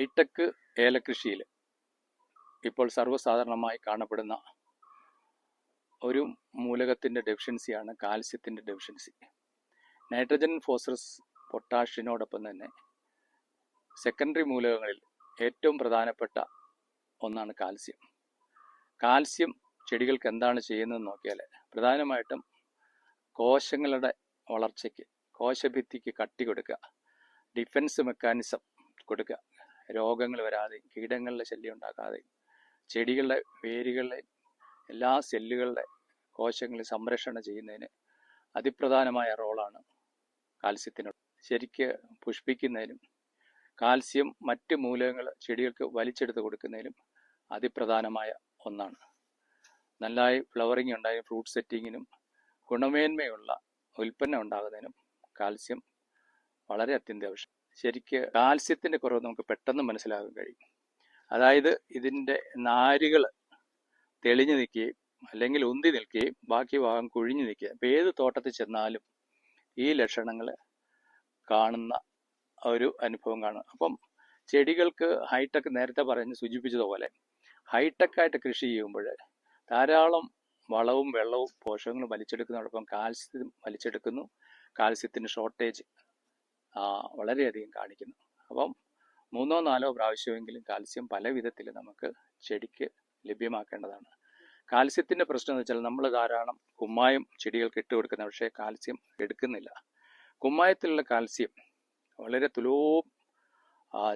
Hi tech ഏലകൃഷിയിൽ ഇപ്പോൾ സർവസാധാരണമായി കാണപ്പെടുന്ന ഒരു മൂലകത്തിന്റെ ഡെഫിഷ്യൻസിയാണ് കാൽസ്യത്തിന്റെ ഡെഫിഷ്യൻസി. നൈട്രജൻ ഫോസ്ഫറസ് പൊട്ടാഷ്യനോടൊപ്പം തന്നെ സെക്കൻഡറി മൂലകങ്ങളിൽ ഏറ്റവും പ്രധാനപ്പെട്ട ഒന്നാണ് കാൽസ്യം. കാൽസ്യം ചെടികൾക്ക് എന്താണ് ചെയ്യുന്നതെന്ന് നോക്കിയാൽ പ്രധാനമായിട്ടും കോശങ്ങളുടെ വളർച്ചയ്ക്ക് കോശഭിത്തിക്ക് കട്ടി കൊടുക്കുക ഡിഫൻസ് മെക്കാനിസം കൊടുക്കുക. രോഗങ്ങൾ വരാതെ കീടങ്ങളുടെ ശല്യം ഉണ്ടാക്കാതെ ചെടികളുടെ വേരുകളുടെ എല്ലാ സെല്ലുകളുടെ കോശങ്ങളെ സംരക്ഷണം ചെയ്യുന്നതിന് അതിപ്രധാനമായ റോളാണ് കാൽസ്യത്തിനുള്ളത്. ശരിക്ക് പുഷ്പിക്കുന്നതിനും കാൽസ്യം മറ്റ് മൂലകങ്ങൾ ചെടികൾക്ക് വലിച്ചെടുത്ത് കൊടുക്കുന്നതിനും അതിപ്രധാനമായ ഒന്നാണ്. നല്ലതായി ഫ്ലവറിങ് ഉണ്ടായാലും ഫ്രൂട്ട് സെറ്റിങ്ങിനും ഗുണമേന്മയുള്ള ഉൽപ്പന്നം ഉണ്ടാകുന്നതിനും കാൽസ്യം വളരെ അത്യന്താവശ്യം ശരിക്ക് കാൽസ്യത്തിന്റെ കുറവ് നമുക്ക് പെട്ടെന്ന് മനസ്സിലാക്കാൻ കഴിയും. അതായത് ഇതിന്റെ നാരുകൾ തെളിഞ്ഞു നിൽക്കുകയും അല്ലെങ്കിൽ ഉന്തി നിൽക്കുകയും ബാക്കി ഭാഗം കുഴിഞ്ഞു നിൽക്കുക അപ്പോൾ ഏത് തോട്ടത്തിൽ ചെന്നാലും ഈ ലക്ഷണങ്ങൾ കാണുന്ന ഒരു അനുഭവം കാണും. അപ്പം ചെടികൾക്ക് ഹൈടെക് നേരത്തെ പറഞ്ഞ് സൂചിപ്പിച്ചതുപോലെ ഹൈടെക് ആയിട്ട് കൃഷി ചെയ്യുമ്പോൾ ധാരാളം വളവും വെള്ളവും പോഷകങ്ങളും വലിച്ചെടുക്കുന്നതോടൊപ്പം കാൽസ്യം വലിച്ചെടുക്കുന്നു. കാൽസ്യത്തിന് ഷോർട്ടേജ് വളരെയധികം കാണിക്കുന്നു. അപ്പം മൂന്നോ നാലോ പ്രാവശ്യമെങ്കിലും കാൽസ്യം പല വിധത്തിൽ നമുക്ക് ചെടിക്ക് ലഭ്യമാക്കേണ്ടതാണ്. കാൽസ്യത്തിന്റെ പ്രശ്നം എന്ന് വെച്ചാൽ നമ്മൾ ധാരാളം കുമ്മായം ചെടികൾക്ക് ഇട്ട് കൊടുക്കുന്ന പക്ഷേ കാൽസ്യം എടുക്കുന്നില്ല. കുമ്മായത്തിലുള്ള കാൽസ്യം വളരെ തുലോ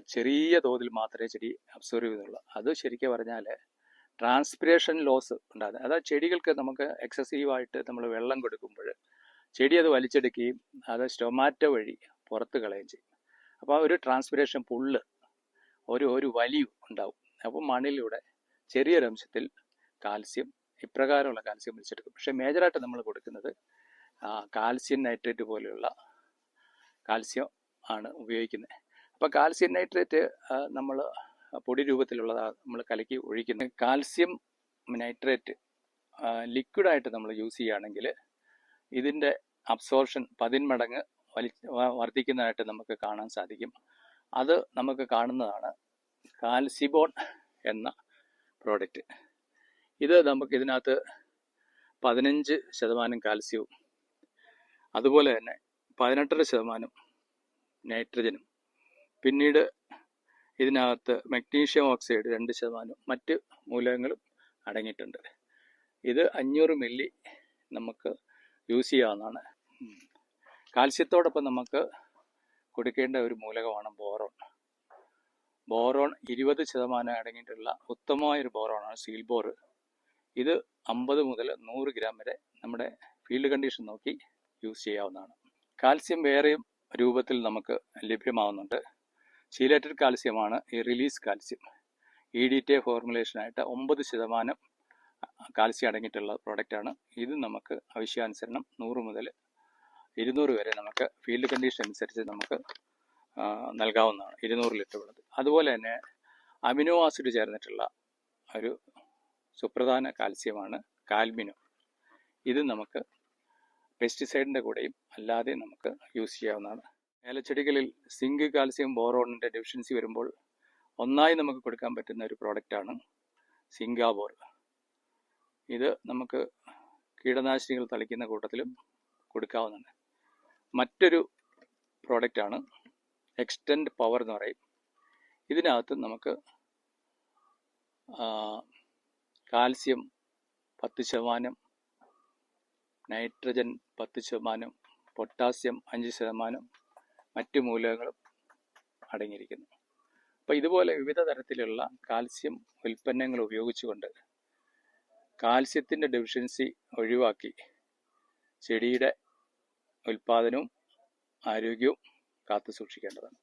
ചെറിയ തോതിൽ മാത്രമേ ചെടി അബ്സോർവ് ചെയ്യുന്നുള്ളൂ അത് ശരിക്കും പറഞ്ഞാൽ ട്രാൻസ്പിറേഷൻ ലോസ് ഉണ്ടാകുന്നത് അതായത് ചെടികൾക്ക് നമുക്ക് എക്സസീവായിട്ട് നമ്മൾ വെള്ളം കൊടുക്കുമ്പോൾ ചെടി അത് വലിച്ചെടുക്കുകയും അത് സ്റ്റൊമാറ്റോ വഴി പുറത്ത് കളയുകയും ചെയ്യും. അപ്പോൾ ഒരു ട്രാൻസ്പിറേഷൻ പുള്ള് ഒരു ഒരു വലിവ് ഉണ്ടാവും. അപ്പോൾ മണ്ണിലൂടെ ചെറിയൊരു അംശത്തിൽ കാൽസ്യം ഇപ്രകാരമുള്ള കാൽസ്യം വലിച്ചെടുക്കും. പക്ഷേ മേജറായിട്ട് നമ്മൾ കൊടുക്കുന്നത് കാൽസ്യം നൈട്രേറ്റ് പോലെയുള്ള കാൽസ്യം ആണ് ഉപയോഗിക്കുന്നത്. അപ്പോൾ കാൽസ്യം നൈട്രേറ്റ് നമ്മൾ പൊടി രൂപത്തിലുള്ളതാണ് നമ്മൾ കലക്കി ഒഴിക്കുന്നത്. കാൽസ്യം നൈട്രേറ്റ് ലിക്വിഡായിട്ട് നമ്മൾ യൂസ് ചെയ്യുകയാണെങ്കിൽ ഇതിന്റെ അബ്സോർഷൻ പതിന്മടങ്ങ് വലി വർദ്ധിക്കുന്നതായിട്ട് നമുക്ക് കാണാൻ സാധിക്കും. അത് നമുക്ക് കാണുന്നതാണ് കാൽസിബോൺ എന്ന പ്രോഡക്റ്റ് ഇത് നമുക്ക് ഇതിനകത്ത് പതിനഞ്ച് ശതമാനം കാൽസ്യവും അതുപോലെ തന്നെ പതിനെട്ടര ശതമാനം നൈട്രജനും പിന്നീട് ഇതിനകത്ത് മഗ്നീഷ്യം ഓക്സൈഡ് രണ്ട് ശതമാനം മറ്റ് മൂലകങ്ങളും അടങ്ങിയിട്ടുണ്ട്. ഇത് അഞ്ഞൂറ് മില്ലി നമുക്ക് യൂസ് ചെയ്യാവുന്നതാണ്. കാൽസ്യത്തോടൊപ്പം നമുക്ക് കൊടുക്കേണ്ട ഒരു മൂലകമാണ് ബോറോൺ. ബോറോൺ ഇരുപത് ശതമാനം അടങ്ങിയിട്ടുള്ള ഉത്തമമായ ഒരു ബോറോണാണ് സീൽ ബോർ ഇത് അമ്പത് മുതൽ നൂറ് ഗ്രാം വരെ നമ്മുടെ ഫീൽഡ് കണ്ടീഷൻ നോക്കി യൂസ് ചെയ്യാവുന്നതാണ്. കാൽസ്യം വേറെയും രൂപത്തിൽ നമുക്ക് ലഭ്യമാവുന്നുണ്ട്. ശീലേറ്റഡ് കാൽസ്യമാണ് ഈ release calcium. E D T ഫോർമുലേഷനായിട്ട് ഒമ്പത് ശതമാനം കാൽസ്യം അടങ്ങിയിട്ടുള്ള പ്രോഡക്റ്റാണ്. ഇത് നമുക്ക് ആവശ്യാനുസരണം നൂറ് മുതൽ ഇരുന്നൂറ് വരെ നമുക്ക് ഫീൽഡ് കണ്ടീഷൻ അനുസരിച്ച് നമുക്ക് നൽകാവുന്നതാണ്. ഇരുന്നൂറ് ലിറ്റർ വെള്ളത്തിൽ. അതുപോലെ തന്നെ അമിനോ ആസിഡ് ചേർന്നിട്ടുള്ള ഒരു സുപ്രധാന കാൽസ്യമാണ് കാൽമിനോ. ഇത് നമുക്ക് പെസ്റ്റിസൈഡിന്റെ കൂടെയും അല്ലാതെ നമുക്ക് യൂസ് ചെയ്യാവുന്നതാണ്. ഏലച്ചെടികളിൽ സിങ്ക് കാൽസ്യം ബോറോണിന്റെ ഡെഫിഷ്യൻസി വരുമ്പോൾ ഒന്നായി നമുക്ക് കൊടുക്കാൻ പറ്റുന്ന ഒരു പ്രോഡക്റ്റാണ് സിംഗാബോർ ഇത് നമുക്ക് കീടനാശിനികൾ തളിക്കുന്ന കൂട്ടത്തിലും കൊടുക്കാവുന്നതാണ്. മറ്റൊരു പ്രോഡക്റ്റാണ് എക്സ്റ്റൻഡ് പവർ എന്ന് പറയും. ഇതിനകത്ത് നമുക്ക് കാൽസ്യം പത്ത് ശതമാനം നൈട്രജൻ പത്ത് ശതമാനം പൊട്ടാസ്യം അഞ്ച് ശതമാനം മറ്റ് മൂലകങ്ങളും അടങ്ങിയിരിക്കുന്നു. അപ്പോൾ ഇതുപോലെ വിവിധ തരത്തിലുള്ള കാൽസ്യം ഉൽപ്പന്നങ്ങൾ ഉപയോഗിച്ചുകൊണ്ട് കാൽസ്യത്തിന്റെ ഡെഫിഷ്യൻസി ഒഴിവാക്കി ചെടിയുടെ ഉൽപ്പാദനവും ആരോഗ്യവും കാത്തു സൂക്ഷിക്കേണ്ടതാണ്